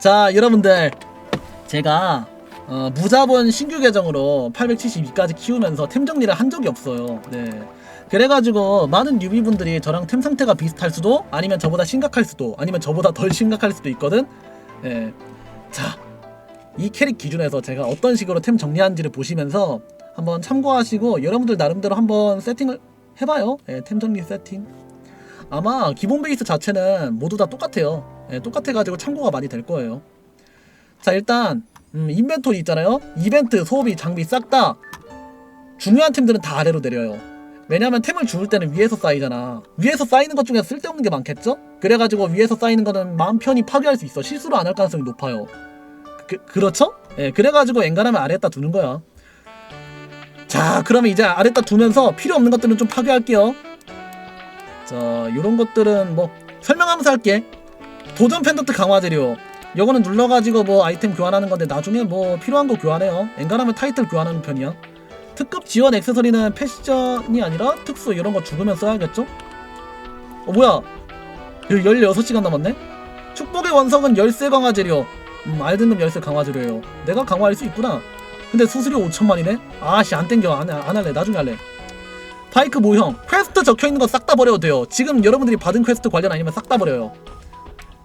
자 여러분들. 제가 어, 무자본 신규 계정으로 872까지 키우면서 템 정리를 한 적이 없어요. 네. 그래가지고 많은 뉴비분들이 저랑 템 상태가 비슷할 수도 아니면 저보다 심각할 수도 아니면 저보다 덜 심각할 수도 있거든. 네. 자이 캐릭 기준에서 제가 어떤 식으로 템 정리하는지를 보시면서 한번 참고하시고 여러분들 나름대로 한번 세팅을 해봐요. 네, 템 정리 세팅. 아마 기본 베이스 자체는 모두 다 똑같아요 예, 똑같아가지고 참고가 많이 될 거예요. 자 일단 음, 인벤토리 있잖아요. 이벤트, 소비, 장비 싹 다 중요한 템들은 다 아래로 내려요. 왜냐면 템을 주울 때는 위에서 쌓이잖아. 위에서 쌓이는 것 중에 쓸데없는 게 많겠죠? 그래가지고 위에서 쌓이는 거는 마음 편히 파괴할 수 있어. 실수로 안 할 가능성이 높아요. 그, 그렇죠? 예, 그래가지고 엔간하면 아래에다 두는 거야. 자, 그러면 이제 아래에다 두면서 필요 없는 것들은 좀 파괴할게요. 자, 요런 것들은 뭐 설명하면서 할게. 도전 펜던트 강화 재료 요거는 눌러가지고 뭐 아이템 교환하는 건데 나중에 뭐 필요한 거 교환해요. 엔간하면 타이틀 교환하는 편이야. 특급 지원 액세서리는 패시전이 아니라 특수 이런 거 죽으면 써야겠죠? 어 뭐야? 여기 16시간 남았네? 축복의 원석은 열쇠 강화 재료. 음 알든금 열쇠 강화 재료예요. 내가 강화할 수 있구나. 근데 수수료 5천만이네? 아씨 안 땡겨. 안, 안 할래. 나중에 할래. 바이크 모형. 퀘스트 적혀있는 거 싹 다 버려도 돼요. 지금 여러분들이 받은 퀘스트 관련 아니면 싹 다 버려요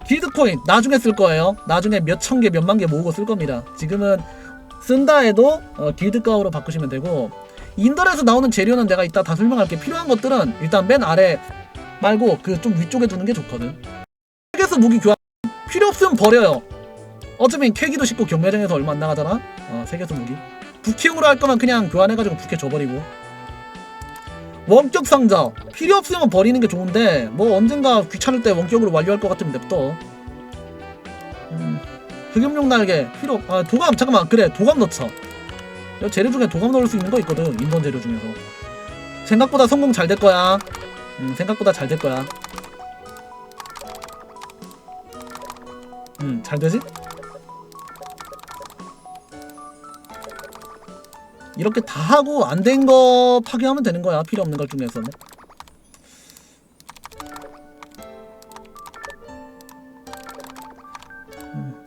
길드코인 나중에 쓸 거예요. 나중에 몇 천 개, 몇만 개 모으고 쓸 겁니다. 지금은 쓴다 해도 어, 길드가으로 바꾸시면 되고 인더에서 나오는 재료는 내가 이따 다 설명할게. 필요한 것들은 일단 맨 아래 말고 그 좀 위쪽에 두는 게 좋거든. 세계수 무기 교환 필요 없으면 버려요. 어차피 캐기도 쉽고 경매장에서 얼마 안 나가잖아. 어, 세계수 무기. 부캐용으로 할 거면 그냥 교환해가지고 부캐 줘버리고. 원격 상자. 필요 없으면 버리는 게 좋은데 뭐 언젠가 귀찮을 때 원격으로 완료할 것 같으면 냅둬. 음, 흑염룡 날개 필요 없- 아 도감 잠깐만. 그래 도감 넣자. 여 재료 중에 도감 넣을 수 있는 거 있거든 인번 재료 중에서. 생각보다 성공 잘 될 거야. 음 생각보다 잘 될 거야. 음잘 되지? 이렇게 다 하고 안 된 거 파괴하면 되는 거야 필요 없는 것 중에서는. 음.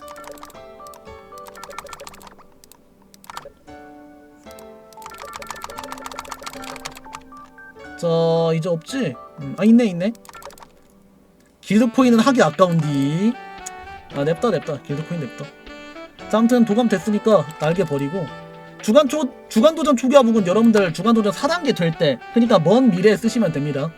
자 이제 없지? 음, 아 있네 있네. 길드코인은 하기 아까운디. 아 냅다 냅다 길드코인 냅다 자 아무튼 도감 됐으니까 날개 버리고. 주간 초 주간 도전 초기화 부분 여러분들 주간 도전 4단계 될 때 그러니까 먼 미래에 쓰시면 됩니다.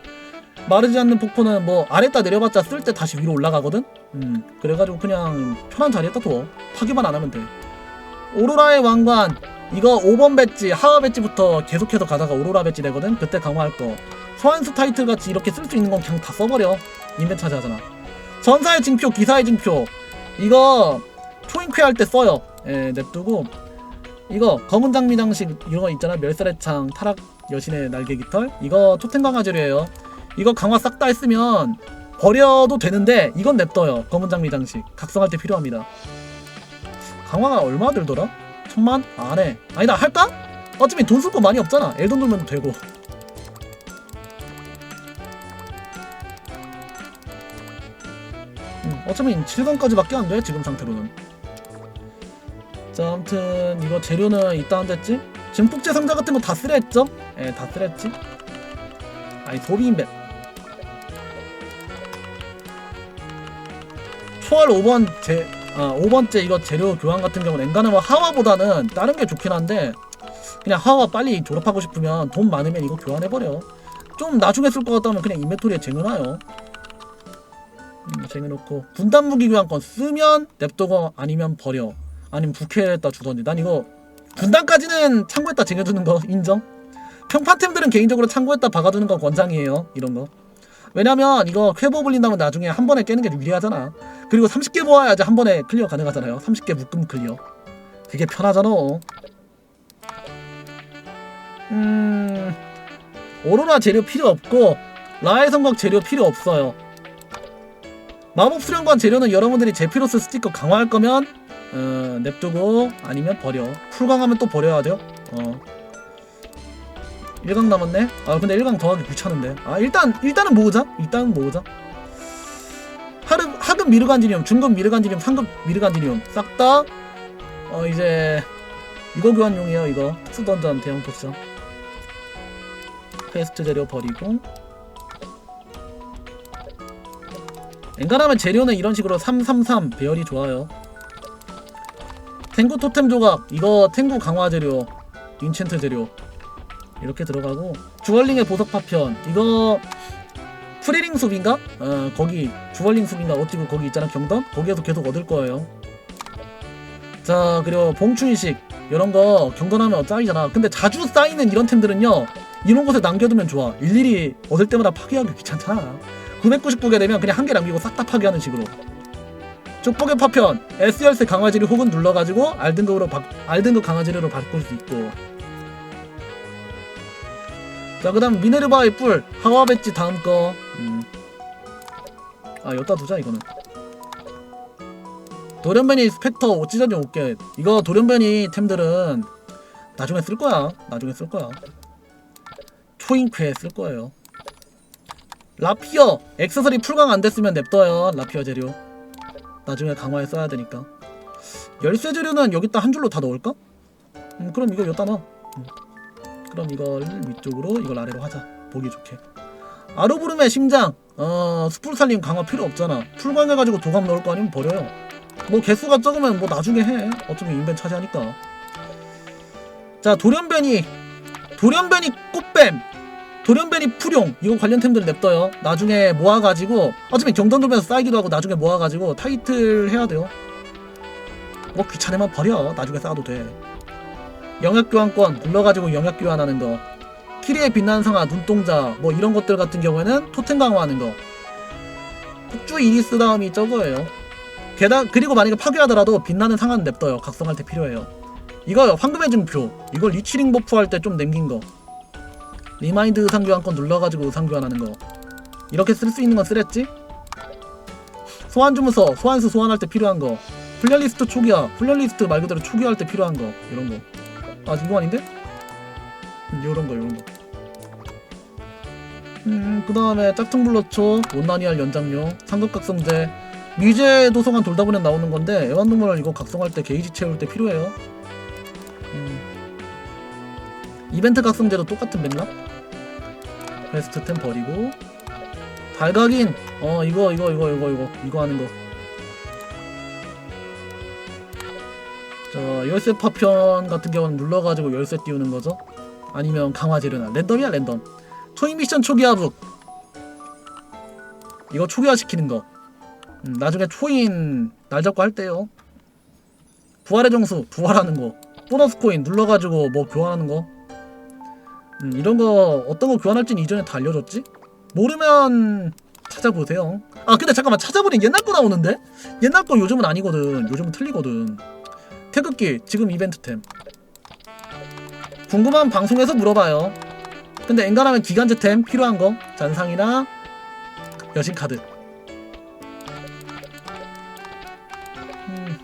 마르지 않는 폭포는 뭐 아래다 내려봤자 쓸 때 다시 위로 올라가거든. 음 그래가지고 그냥 편한 자리에다 둬 파기만 안 하면 돼. 오로라의 왕관 이거 5번 배지 하하 배지부터 계속해서 가다가 오로라 배지 되거든. 그때 강화할 거. 소환수 타이틀 같이 이렇게 쓸 수 있는 건 그냥 다 써버려. 인벤 차지하잖아. 전사의 징표, 기사의 징표 이거 초인퀘 할 때 써요. 예, 냅두고 이거 검은 장미 장식 이런 거 있잖아. 멸살의 창 타락 여신의 날개 깃털? 이거 토템 강화 재료예요. 이거 강화 싹 다 했으면 버려도 되는데 이건 냅둬요. 검은 장미 장식. 각성할 때 필요합니다. 강화가 얼마 들더라? 천만? 아, 안해 아니다 할까? 어차피 돈 쓸 거 많이 없잖아. 엘돈 돌면 되고. 음, 어차피 7강까지밖에 안 돼 지금 상태로는 자 아무튼 이거 재료는 이따 한 됐지? 증폭제 상자 같은 거 다 쓰랬죠? 예, 다 쓰랬지? 아니 소비인벤 초월 5번 제 아, 5번째 이거 재료 교환 같은 경우는 엔간하면 하와보다는 다른 게 좋긴 한데 그냥 하와 빨리 졸업하고 싶으면 돈 많으면 이거 교환해버려 좀 나중에 쓸 것 같다면 그냥 인벤토리에 쟁여놔요 음, 쟁여놓고 분단 무기 교환권 쓰면 냅두고 아니면 버려 아니면 부캐에다 주던지 난 이거 분단까지는 창고에다 쟁여두는 거 인정? 평판템들은 개인적으로 창고에다 박아두는 거 권장이에요 이런 거. 왜냐면 이거 쾌보 불린다면 나중에 한 번에 깨는 게 유리하잖아. 그리고 30개 모아야지 한 번에 클리어 가능하잖아요. 30개 묶음 클리어. 그게 편하잖아. 음 오로라 재료 필요 없고 라의 성곽 재료 필요 없어요. 마법 수련관 재료는 여러분들이 제피로스 스티커 강화할 거면 어, 냅두고 아니면 버려. 풀강하면 또 버려야 돼요? 어. 1강 남았네? 아 근데 1강 더하기 귀찮은데. 아 일단 일단은 모으자. 일단은 모으자. 하급 상급 미르간지늄, 중급 미르간지늄, 상급 미르간지늄 싹 다? 어 이제 이거 교환용이에요. 이거. 특수 던전 대형 포션. 퀘스트 재료 버리고. 엔간하면 재료는 이런 식으로 333 배열이 좋아요. 탱구 토템 조각. 이거 탱구 강화 재료 인챈트 재료. 이렇게 들어가고 주얼링의 보석 파편. 이거 프리링 숲인가? 어 거기 주얼링 숲인가? 어찌고 거기 있잖아 경던? 거기에서 계속 얻을 거예요. 자 그리고 봉추인식. 이런 거 경던하면 쌓이잖아. 근데 자주 쌓이는 이런 템들은요 이런 곳에 남겨두면 좋아. 일일이 얻을 때마다 파괴하기 귀찮잖아. 999개 되면 그냥 한 개 남기고 싹 다 파괴하는 식으로 족보의 파편 S열쇠 강화지를 혹은 눌러가지고 R등급으로 바, R등급 강화지로 바꿀 수 있고. 자 그다음 미네르바의 뿔 하와 배지 다음 거. 음. 아 여기다 두자 이거는. 돌연변이 스펙터 찢어진 5개 이거 돌연변이 템들은 나중에 쓸 거야. 나중에 쓸 거야. 초인쾌에 쓸 거예요. 라피어! 액세서리 풀강 안 됐으면 냅둬요 라피어 재료 나중에 강화에 써야 되니까. 열쇠 재료는 여기다 한 줄로 다 넣을까? 음 그럼 이거 여기다 넣어. 음. 그럼 이걸 위쪽으로 이걸 아래로 하자. 보기 좋게. 아르부름의 심장. 어 스풀 살림 강화 필요 없잖아. 풀강해가지고 도감 넣을 거 아니면 버려요. 뭐 개수가 적으면 뭐 나중에 해. 어차피 인벤 차지하니까. 자 돌연변이. 돌연변이 꽃뱀 돌연변이 풀용 이거 관련 템들 냅둬요. 나중에 모아가지고 어차피 경던 돌면서 쌓이기도 하고 나중에 모아가지고 타이틀 해야 돼요. 뭐 귀찮으면 버려. 나중에 쌓아도 돼. 영역 교환권 눌러가지고 영역 교환하는 거. 키리의 빛나는 상아 눈동자 뭐 이런 것들 같은 경우에는 토템 강화하는 거. 폭주 이리스 다음이 저거예요. 게다 그리고 만약에 파괴하더라도 빛나는 상아는 냅둬요. 각성할 때 필요해요. 이거 황금의 증표. 이걸 리치링 버프 할 때 좀 남긴 거 리마인드 의상 교환권 눌러가지고 의상 교환하는 거 이렇게 쓸 수 있는 건 쓰랬지 소환 주문서 소환수 소환할 때 필요한 거 플레이리스트 초기화 플레이리스트 말 그대로 초기화할 때 필요한 거 이런 거아 이거 아닌데? 음, 요런 거 요런 거. 음, 그 다음에 짝퉁 블러초, 온나니알 연장용, 상급각성제, 미제 도서관 돌다 보면 나오는 건데 애완동물 이거 각성할 때 게이지 채울 때 필요해요. 음. 이벤트 각성제도 똑같은 맥락. 베스트 템 버리고 달각인 어 이거 이거 이거 이거 이거 이거 하는 거. 자 열쇠 파편 같은 경우는 눌러가지고 열쇠 띄우는 거죠. 아니면 강화 재료나 랜덤이야 랜덤. 초인 미션 초기화북 이거 초기화 시키는 거. 음, 나중에 초인 날 잡고 할 때요. 부활의 정수 부활하는 거. 보너스 코인 눌러가지고 뭐 교환하는 거. 음, 이런 거 어떤 거 교환할지는 이전에 다 알려줬지? 모르면 찾아보세요. 아 근데 잠깐만 찾아보니 옛날 거 나오는데? 옛날 거 요즘은 아니거든. 요즘은 틀리거든. 태극기 지금 이벤트템. 궁금한 방송에서 물어봐요. 근데 엔간하면 기간제템 필요한 거 잔상이나 여신 카드. 음.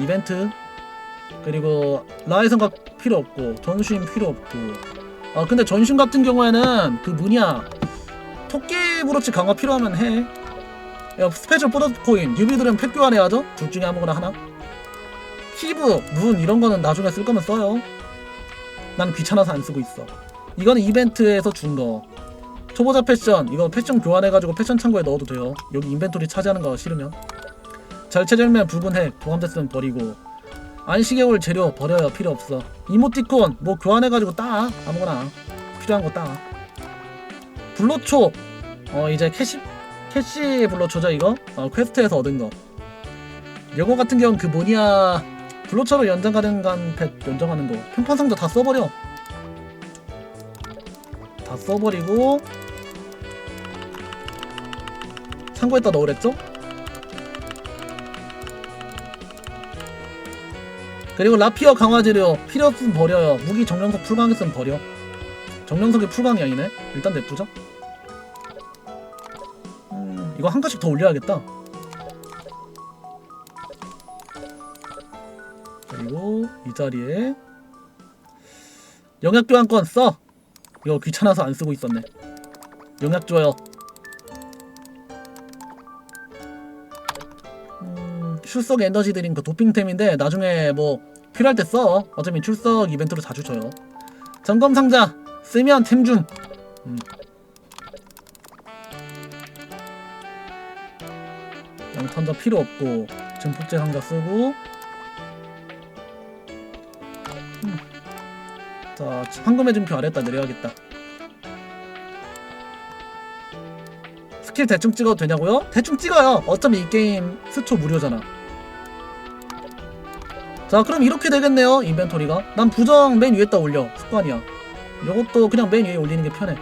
이벤트 그리고 성각 필요 없고 전신 필요 없고. 아 근데 전신 같은 경우에는 그 뭐냐 토끼 브로치 강화 필요하면 해. 야, 스페셜 보너스 코인. 뉴비들은 팩 교환해야죠? 둘 중에 아무거나 하나? 피부, 눈 이런 거는 나중에 쓸 거면 써요. 난 귀찮아서 안 쓰고 있어. 이거는 이벤트에서 준 거. 초보자 패션. 이거 패션 교환해가지고 패션 창고에 넣어도 돼요. 여기 인벤토리 차지하는 거 싫으면. 절체절면 붉은 핵 도감됐으면 버리고 안시계올 재료 버려요 필요 없어. 이모티콘 뭐 교환해가지고 따 아무거나. 필요한 거 따. 블로초. 어 이제 캐시 캐시 블로초죠 이거? 어 퀘스트에서 얻은 거. 요거 같은 경우는 그 뭐냐 블로처로 연장 가능한 펫 연장하는 거. 평판상자 다 써버려. 다 써버리고. 창고에다 넣으랬죠? 그리고 라피어 강화 재료 필요 없으면 버려요 무기 정령석 풀강했으면 버려. 정령석이 풀강이 아니네? 일단 냅두자. 음, 이거 한 가지씩 더 올려야겠다. 그리고 이 자리에 영약 교환권 써! 이거 귀찮아서 안 쓰고 있었네. 영약 줘요 출석 에너지 드링 그 도핑템인데 나중에 뭐 필요할 때 써. 어차피 출석 이벤트로 자주 줘요. 점검 상자 쓰면 템 줌. 음. 양탄자 필요 없고 증폭제 상자 쓰고. 음. 자 황금의 증표 아래다 내려야겠다. 스킬 대충 찍어도 되냐고요? 대충 찍어요. 어차피 이 게임 스초 무료잖아. 자 그럼 이렇게 되겠네요 인벤토리가. 난 부정 맨 위에다 올려. 습관이야. 이것도 그냥 맨 위에 올리는 게 편해.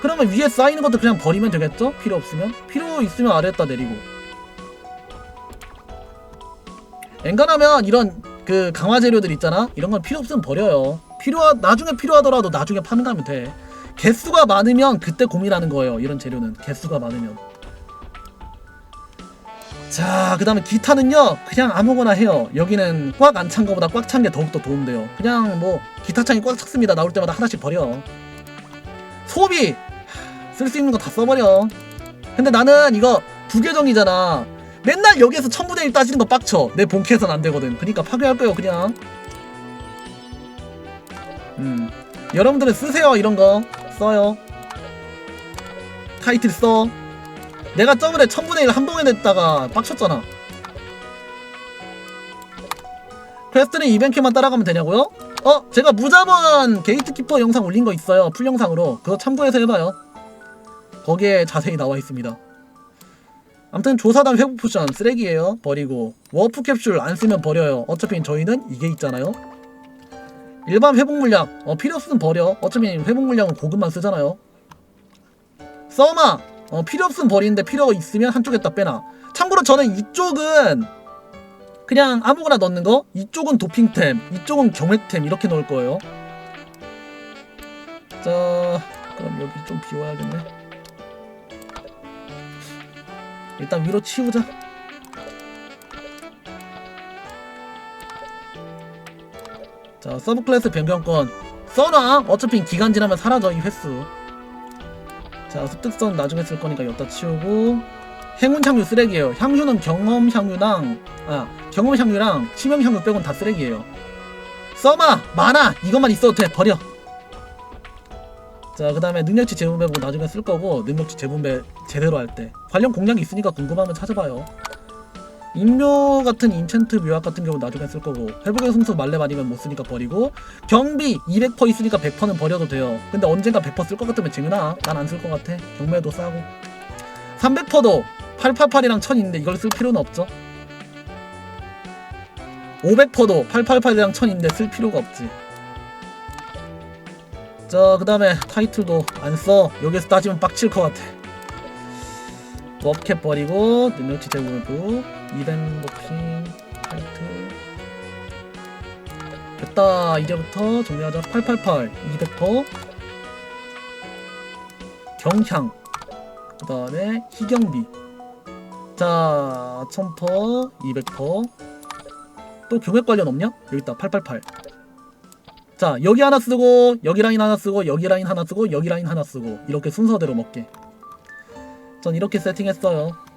그러면 위에 쌓이는 것도 그냥 버리면 되겠죠? 필요 없으면? 필요 있으면 아래에다 내리고. 엔간하면 이런 그 강화 재료들 있잖아? 이런 건 필요 없으면 버려요. 필요하 나중에 필요하더라도 나중에 파는 가면 돼. 개수가 많으면 그때 고민하는 거예요 이런 재료는. 개수가 많으면 자, 그 다음에 기타는요, 그냥 아무거나 해요. 여기는 꽉 안 찬 거보다 꽉 찬 게 더욱더 도움돼요. 그냥 뭐, 기타 창이 꽉 찼습니다. 나올 때마다 하나씩 버려. 소비! 쓸 수 있는 거 다 써버려. 근데 나는 이거 두 계정이잖아. 맨날 여기에서 천분의 일 따지는 거 빡쳐. 내 본캐에선 안 되거든. 그니까 파괴할 거예요, 그냥. 음. 여러분들은 쓰세요, 이런 거. 써요. 타이틀 써. 내가 저번에 천분의 일한 번에 냈다가 빡쳤잖아. 퀘스트는 이벤트만 따라가면 되냐고요? 어? 제가 무자본 게이트키퍼 영상 올린 거 있어요. 풀 영상으로. 그거 참고해서 해봐요. 거기에 자세히 나와 있습니다. 아무튼 조사단 회복 포션 쓰레기예요. 버리고 워프 캡슐 안 쓰면 버려요. 어차피 저희는 이게 있잖아요. 일반 회복 물약 어 필요 없으면 버려. 어차피 회복 물약은 고급만 쓰잖아요. 써마 어, 필요 없으면 버리는데 필요 있으면 한쪽에다 빼놔. 참고로 저는 이쪽은 그냥 아무거나 넣는 거, 이쪽은 도핑템, 이쪽은 경획템 이렇게 넣을 거예요. 자, 그럼 여기 좀 비워야겠네. 일단 위로 치우자. 자, 서브 클래스 변경권 써놔. 어차피 기간 지나면 사라져 이 횟수. 자 습득선 나중에 쓸 거니까 여기다 치우고. 행운 향유 쓰레기예요. 향유는 경험 향유랑 아 경험 향유랑 치명 향유 빼곤 다 쓰레기예요. 써마 많아! 이것만 있어도 돼! 버려! 자 그 다음에 능력치 재분배 보고 나중에 쓸 거고 능력치 재분배 제대로 할 때. 관련 공략이 있으니까 궁금하면 찾아봐요 인묘 같은 인챈트 묘약 같은 경우 나중에 쓸 거고 회복의 승수 말렙 아니면 못 쓰니까 버리고 경비 200% 있으니까 100%는 버려도 돼요. 근데 언젠가 100%쓸 것 같으면 재미나 난안 쓸 것 같아. 경매도 싸고. 300%도 888이랑 1000 있는데 이걸 쓸 필요는 없죠? 500%도 888이랑 1000 있는데 쓸 필요가 없지. 자그 다음에 타이틀도 안써. 여기서 따지면 빡칠 것 같아. 워캡 버리고 능력치 재고부 이벤 높임 타이틀 됐다. 이제부터 정리하자 888 200% 경향. 그 다음에 희경비. 자1000% 200%또 경획 관련 없냐? 여기 있다. 888 자 여기 하나 쓰고 여기 라인 하나 쓰고 여기 라인 하나 쓰고 여기 라인 하나 쓰고. 이렇게 순서대로 먹게. 전 이렇게 세팅했어요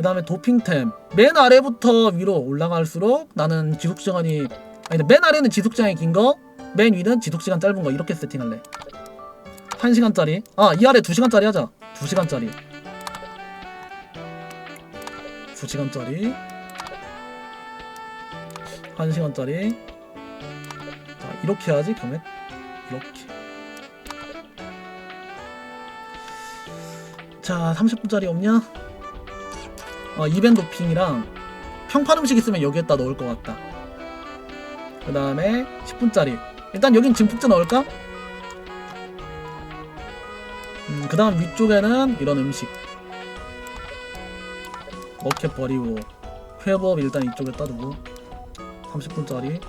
그 다음에 도핑템. 맨 아래부터 위로 올라갈수록 나는 지속시간이 아니 맨 아래는 지속시간이 긴거 맨 위는 지속시간 짧은 거. 이렇게 세팅할래. 1시간짜리. 아 이 아래 2시간짜리 하자. 2시간짜리. 2시간짜리. 1시간짜리. 자 이렇게 해야지 금액 이렇게. 자 30분짜리 없냐? 어, 이벤 도핑이랑 평판 음식 있으면 여기에다 넣을 것 같다. 그 다음에 10분짜리. 일단 여긴 증폭제 넣을까? 음, 그 다음 위쪽에는 이런 음식. 먹켓 버리고 회법 일단 이쪽에 따두고. 30분짜리.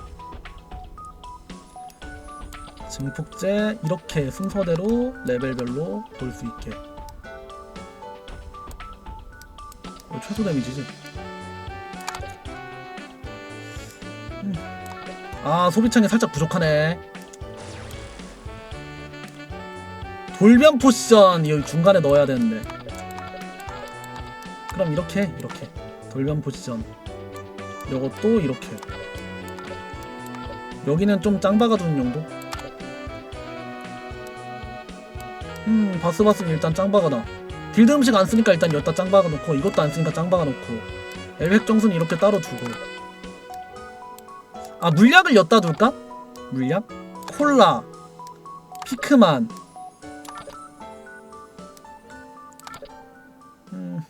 증폭제 이렇게 순서대로 레벨별로 볼 수 있게 최소 데미지지? 음. 아 소비창이 살짝 부족하네. 돌변 포션! 여기 중간에 넣어야 되는데. 그럼 이렇게 이렇게. 돌변 포지션. 요것도 이렇게. 여기는 좀 짱 박아두는 용도? 음 바스바스 일단 짱 박아놔 딜드 음식 안 쓰니까 일단 여기다 짱 박아놓고 이것도 안 쓰니까 짱 박아놓고 엘획 정수는 이렇게 따로 두고. 아 물약을 엿다 둘까? 물약? 콜라 피크만. 음.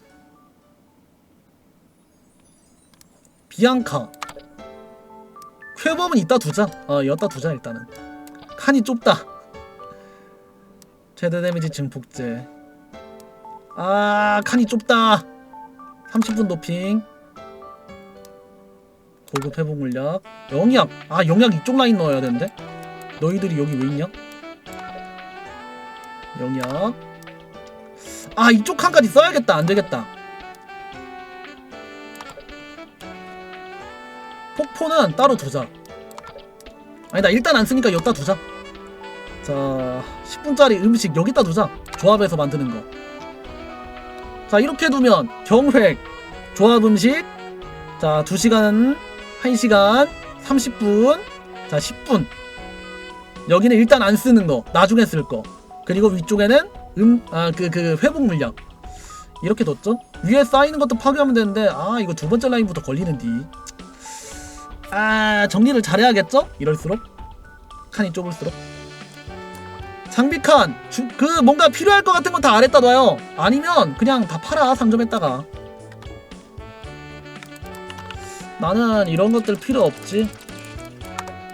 비앙카. 쾌범은 이따 두자. 어 여따 두자 일단은. 칸이 좁다. 최대 데미지 증폭제 아 칸이 좁다. 30분 도핑. 고급 회복 물약. 영약. 아 영약 이쪽 라인 넣어야 되는데? 너희들이 여기 왜 있냐? 영약. 아 이쪽 칸까지 써야겠다. 안되겠다. 폭포는 따로 두자. 아니다 일단 안 쓰니까 여기다 두자. 자 10분짜리 음식 여기다 두자. 조합해서 만드는 거 자 이렇게 두면 경획 조합 음식. 자 2시간 1시간 30분. 자 10분. 여기는 일단 안 쓰는 거 나중에 쓸 거. 그리고 위쪽에는 음 아 그 그 회복 물약 이렇게 뒀죠? 위에 쌓이는 것도 파괴하면 되는데 아 이거 두 번째 라인부터 걸리는디. 아 정리를 잘해야겠죠? 이럴수록? 칸이 좁을수록 장비 칸그 뭔가 필요할 것 같은 건 다 아래다 놔요. 아니면 그냥 다 팔아 상점했다가. 나는 이런 것들 필요 없지.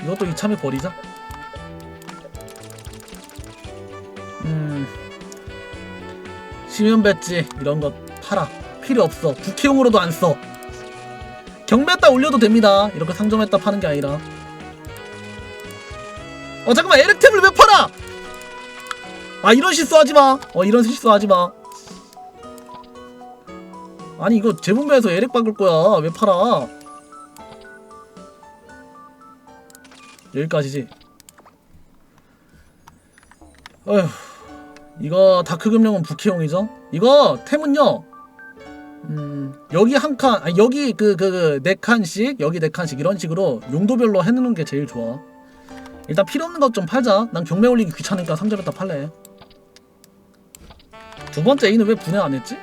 이것도 이참에 버리자. 음. 심연 배지 이런 거 팔아. 필요 없어. 국회용으로도 안써. 경매에다 올려도 됩니다. 이렇게 상점에다 파는 게 아니라. 어 잠깐만. 에렉템을 왜팔 아아 이런 실수 하지 마. 어 이런 실수 하지 마. 아니 이거 재분배해서 에렉 바꿀 거야. 왜 팔아? 여기까지지. 어휴 이거 다크 금령은 부캐용이죠? 이거 템은요? 음 여기 한 칸 아니 여기 그 그 네 칸씩 여기 네 칸씩 이런 식으로 용도별로 해놓는 게 제일 좋아. 일단 필요 없는 것 좀 팔자. 난 경매 올리기 귀찮으니까 상점에다 팔래 두 번째 A는 왜 분해 안 했지?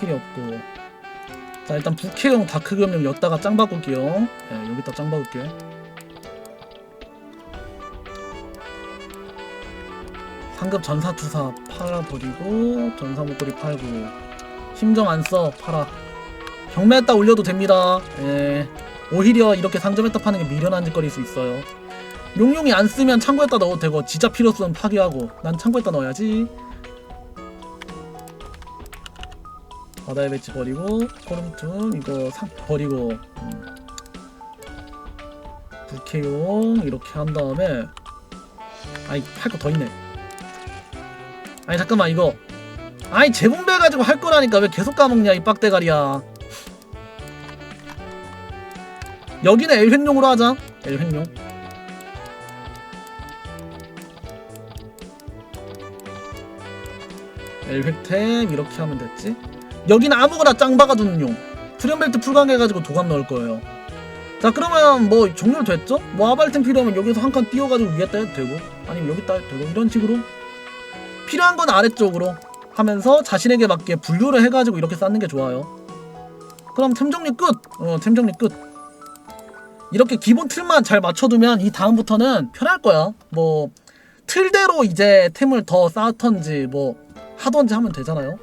필요 없고. 자 일단 부캐용 다크 금령 였다가 짱 바꿀게요. 네, 여기다 짱 바꿀게 상급 전사투사 팔아버리고 전사 목걸이 팔고. 심정 안써 팔아. 경매에다 올려도 됩니다. 예. 오히려 이렇게 상점에다 파는 게 미련한 짓거리일 수 있어요. 용용이 안 쓰면 창고에다 넣어도 되고 진짜 필요 없으면 파괴하고 난 창고에다 넣어야지. 바다의 배치 버리고 코름툰 이거 상 버리고 음. 부캐용 이렇게 한 다음에 아이 할거 더 있네. 아니 잠깐만 이거. 아니 재분배 가지고 할 거라니까 왜 계속 까먹냐 이 빡대가리야 여기는 엘횡용으로 하자. 엘횡용 엘획템 이렇게 하면 됐지? 여기는 아무거나 짱 박아두는 용 투련벨트 풀강해가지고 도감 넣을 거예요. 자 그러면 뭐 종료 됐죠? 뭐 아발템 필요하면 여기서 한 칸 띄워가지고 위에다 해도 되고 아니면 여기다 해도 되고 이런 식으로. 필요한 건 아래쪽으로 하면서 자신에게 맞게 분류를 해가지고 이렇게 쌓는 게 좋아요. 그럼 템 정리 끝! 어, 템 정리 끝 이렇게 기본 틀만 잘 맞춰두면 이 다음부터는 편할 거야. 뭐 틀대로 이제 템을 더 쌓던지 뭐 하던지 하면 되잖아요